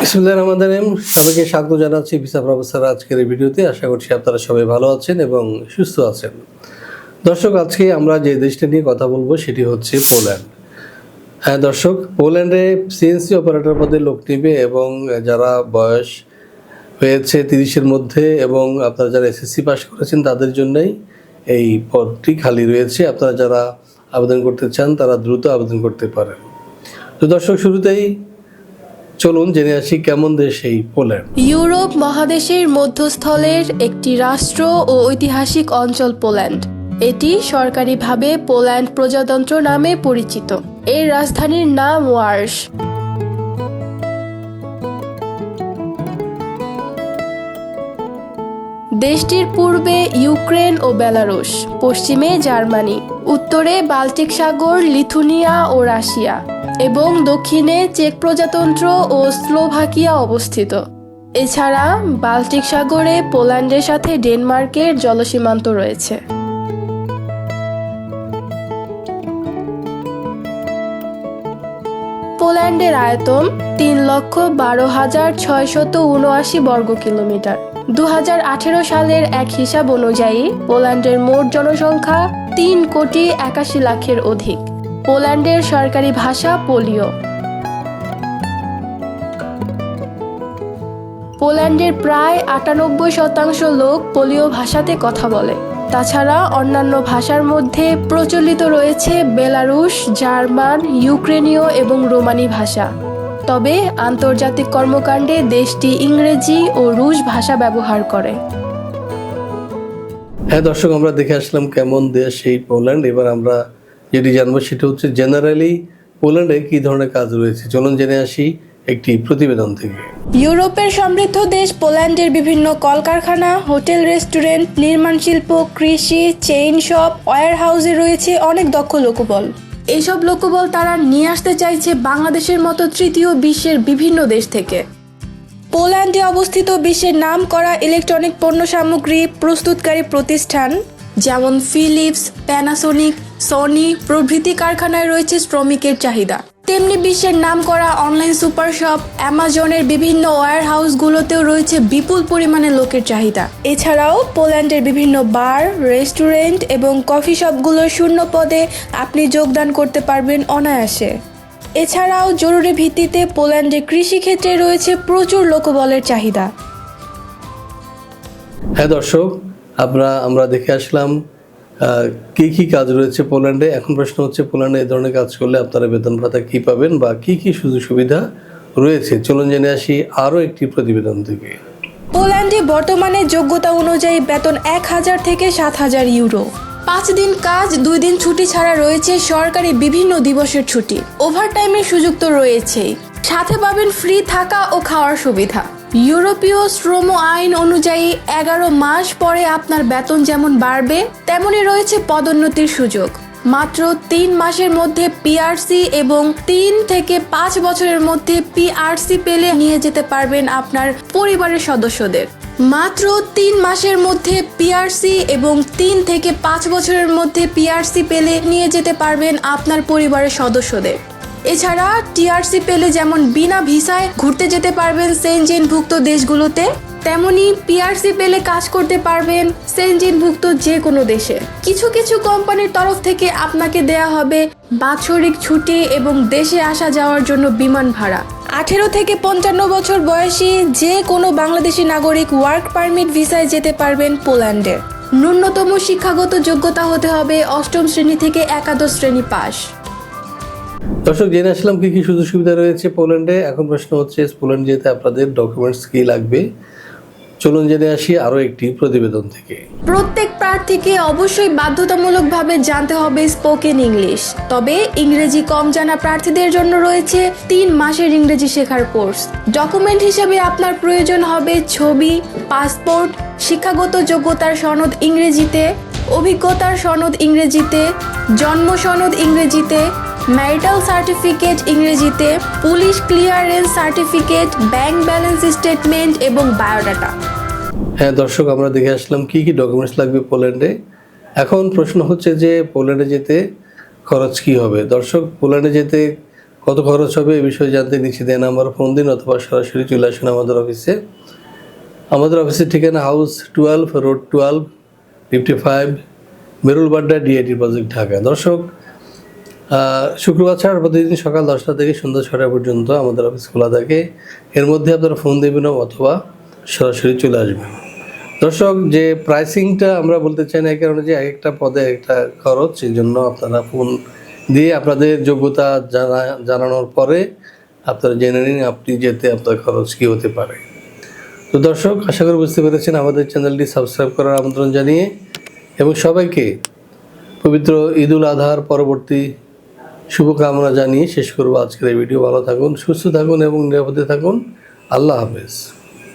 বিসমুল্লাহ রহমান রহিম। সবাইকে স্বাগত জানাচ্ছি ভিসা প্রফেসর আজকের এই ভিডিওতে। আশা করছি আপনারা সবাই ভালো আছেন এবং সুস্থ আছেন। দর্শক, আজকে আমরা যে দেশটা নিয়ে কথা বলব সেটি হচ্ছে পোল্যান্ড। হ্যাঁ দর্শক, পোল্যান্ডে সিএনসি অপারেটর পদে লোক নিবে এবং যারা বয়স হয়েছে তিরিশের মধ্যে এবং আপনারা যারা এসএসসি পাস করেছেন তাদের জন্যই এই পদটি খালি রয়েছে। আপনারা যারা আবেদন করতে চান তারা দ্রুত আবেদন করতে পারেন। তো দর্শক, শুরুতেই চলুন জেনে আসি কেমন দেশ এই পোল্যান্ড। ইউরোপ মহাদেশের মধ্যস্থলের একটি রাষ্ট্র ও ঐতিহাসিক অঞ্চল পোল্যান্ড। এটি সরকারিভাবে পোল্যান্ড প্রজাতন্ত্র নামে পরিচিত। এর রাজধানীর নাম ওয়ার্স দেশটির পূর্বে ইউক্রেন ও বেলারুশ, পশ্চিমে জার্মানি, উত্তরে বাল্টিক সাগর, লিথুনিয়া ও রাশিয়া। এবং দক্ষিণে চেক প্রজাতন্ত্র ও স্লোভাকিয়া অবস্থিত। এছাড়া বাল্টিক সাগরে পোল্যান্ডের সাথে ডেনমার্কের জলসীমান্ত রয়েছে। পোল্যান্ডের আয়তন তিন লক্ষ বারো হাজার ছয়শত উনআশি বর্গ কিলোমিটার। দু হাজার আঠেরো সালের এক হিসাব অনুযায়ী পোল্যান্ডের মোট জনসংখ্যা তিন কোটি একাশি লাখের অধিক। পোল্যান্ডের সরকারি ভাষা পোলীয় পোল্যান্ডের প্রায় আটানব্বই শতাংশ লোক পোলীয় ভাষাতে কথা বলে। তাছাড়া অন্যান্য ভাষার মধ্যে প্রচলিত রয়েছে বেলারুশ, জার্মান, ইউক্রেনীয় এবং রোমানি ভাষা। তবে আন্তর্জাতিক কর্মকাণ্ডে দেশটি ইংরেজি ও রুশ ভাষা ব্যবহার করে। হ্যাঁ দর্শক, আমরা দেখে আসলাম কেমন দেশ এই পোল্যান্ড। এবার আমরা যেটি জানব সেটা হচ্ছে জেনারেলি পোল্যান্ডে কী ধরনের কাজ রয়েছে? চলুন জেনে আসি একটি প্রতিবেদন থেকে। ইউরোপের সমৃদ্ধ দেশ পোল্যান্ডের বিভিন্ন কলকারখানা, হোটেল, রেস্টুরেন্ট, নির্মাণ শিল্প, কৃষি, চেইন শপ ওয়ার হাউসে রয়েছে অনেক দক্ষ লোকবল। এইসব লোকবল তারা নিয়ে আসতে চাইছে বাংলাদেশের মতো তৃতীয় বিশ্বের বিভিন্ন দেশ থেকে। পোল্যান্ডে অবস্থিত বিশ্বের নাম করা ইলেকট্রনিক পণ্য সামগ্রী প্রস্তুতকারী প্রতিষ্ঠান যেমন ফিলিপস প্যানাসোনিক সনি প্রভৃতি কারখানায় রয়েছে শ্রমিকের চাহিদা। তেমনি বিশ্বের নাম করা অনলাইন সুপার শপ অ্যামাজনের বিভিন্ন ওয়্যার হাউসগুলোতেও রয়েছে বিপুল পরিমাণে লোকের চাহিদা। এছাড়াও পোল্যান্ডের বিভিন্ন বার রেস্টুরেন্ট এবং কফি শপগুলোর শূন্য পদে আপনি যোগদান করতে পারবেন অনায়াসে। এছাড়াও জরুরি ভিত্তিতে পোল্যান্ডের কৃষিক্ষেত্রে রয়েছে প্রচুর লোকবলের চাহিদা। হ্যাঁ দর্শক আমরা আমরা দেখে আসলাম কি কি কাজ রয়েছে পোল্যান্ডে? এখন প্রশ্ন হচ্ছে, পোল্যান্ডে এই ধরনের কাজ করলে আপনারা বেতন ভাতা কী পাবেন বা কি কি সুযোগ সুবিধা রয়েছে? চলুন জেনে আসি আরও একটি প্রতিবেদন থেকে। পোল্যান্ডে বর্তমানে যোগ্যতা অনুযায়ী বেতন এক হাজার থেকে সাত হাজার ইউরো। পাঁচ দিন কাজ, দুই দিন ছুটি ছাড়া রয়েছে সরকারি বিভিন্ন দিবসের ছুটি। ওভারটাইমের সুযোগ তো রয়েছেই। সাথে পাবেন ফ্রি থাকা ও খাওয়ার সুবিধা। ইউরোপীয় শ্রম আইন অনুযায়ী এগারো মাস পরে আপনার বেতন যেমন বাড়বে তেমনই রয়েছে পদোন্নতির সুযোগ। মাত্র তিন মাসের মধ্যে পিআরসি এবং তিন থেকে পাঁচ বছরের মধ্যে পিআরসি পেলে নিয়ে যেতে পারবেন আপনার পরিবারের সদস্যদের। মাত্র তিন মাসের মধ্যে পিআরসি এবং তিন থেকে পাঁচ বছরের মধ্যে পিআরসি পেলে নিয়ে যেতে পারবেন আপনার পরিবারের সদস্যদের। এছাড়া টিআরসি পেলে যেমন বিনা ভিসায় ঘুরতে যেতে পারবেন সেনজেনভুক্ত দেশগুলোতে, তেমনি পিআরসি পেলে কাজ করতে পারবেন সেনজেনভুক্ত যে কোনো দেশে। কিছু কিছু কোম্পানির তরফ থেকে আপনাকে দেয়া হবে বাৎসরিক ছুটি এবং দেশে আসা যাওয়ার জন্য বিমান ভাড়া। আঠেরো থেকে পঞ্চান্ন বছর বয়সী যে কোনো বাংলাদেশি নাগরিক ওয়ার্ক পারমিট ভিসায় যেতে পারবেন পোল্যান্ডে। ন্যূনতম শিক্ষাগত যোগ্যতা হতে হবে অষ্টম শ্রেণি থেকে একাদশ শ্রেণি পাস দর্শক, জেনে আসলাম কি কি সুযোগ সুবিধা রয়েছে পোল্যান্ডে। এখন প্রশ্ন হচ্ছে, পোল্যান্ড যেতে আপনাদের ডকুমেন্টস কি লাগবে? চলুন জেনে আসি আরও একটি প্রতিবেদন থেকে। প্রত্যেক প্রার্থীকে অবশ্যই বাধ্যতামূলকভাবে জানতে হবে স্পোকেন ইংলিশ। তবে ইংরেজি কম জানা প্রার্থীদের জন্য রয়েছে তিন মাসের ইংরেজি শেখার কোর্স। ডকুমেন্ট হিসেবে আপনার প্রয়োজন হবে ছবি, পাসপোর্ট, শিক্ষাগত যোগ্যতার সনদ ইংরেজিতে, অভিজ্ঞতার সনদ ইংরেজিতে, জন্ম সনদ ইংরেজিতে, ম্যারিটাল সার্টিফিকেট ইংরেজিতে, police clearance certificate, bank balance statement এবং বায়োডাটা। হ্যাঁ দর্শক, আমরা দেখে আসলাম কি কি ডকুমেন্টস লাগবে পোল্যান্ডে এখন প্রশ্ন হচ্ছে যে পোল্যান্ডে যেতে খরচ কি হবে? দর্শক পোল্যান্ডে যেতে কত খরচ হবে এ বিষয়ে জানতে নিচে দেন আমার ফোন দিন অথবা সরাসরি চলে আসুন আমাদের অফিসে। আমাদের অফিসের ঠিকানা house twelve, road twelve, fifty five, Merul Badda DIT project Dhaka. দর্শক শুক্রবার ছাড়া প্রতিদিন সকাল দশটা থেকে সন্ধ্যা ছটা পর্যন্ত আমাদের অফিস খোলা থাকে। এর মধ্যে আপনারা ফোন দেবেন অথবা সরাসরি চলে আসবেন। দর্শক, যে প্রাইসিংটা আমরা বলতে চাই না এই কারণে যে এক একটা পদে একটা খরচ সেই জন্য আপনারা ফোন দিয়ে আপনাদের যোগ্যতা জানা, জানানোর পরে আপনারা জেনে নিন আপনি যেতে আপনার খরচ কী হতে পারে। তো দর্শক, আশা করি বুঝতে পেরেছেন আমাদের চ্যানেলটি সাবস্ক্রাইব করার আমন্ত্রণ জানিয়ে এবং সবাইকে পবিত্র ঈদুল আধার পরবর্তী শুভকামনা জানিয়ে শেষ করব আজকের এই ভিডিও। ভালো থাকুন, সুস্থ থাকুন এবং নিরাপদে থাকুন। আল্লাহ হাফেজ।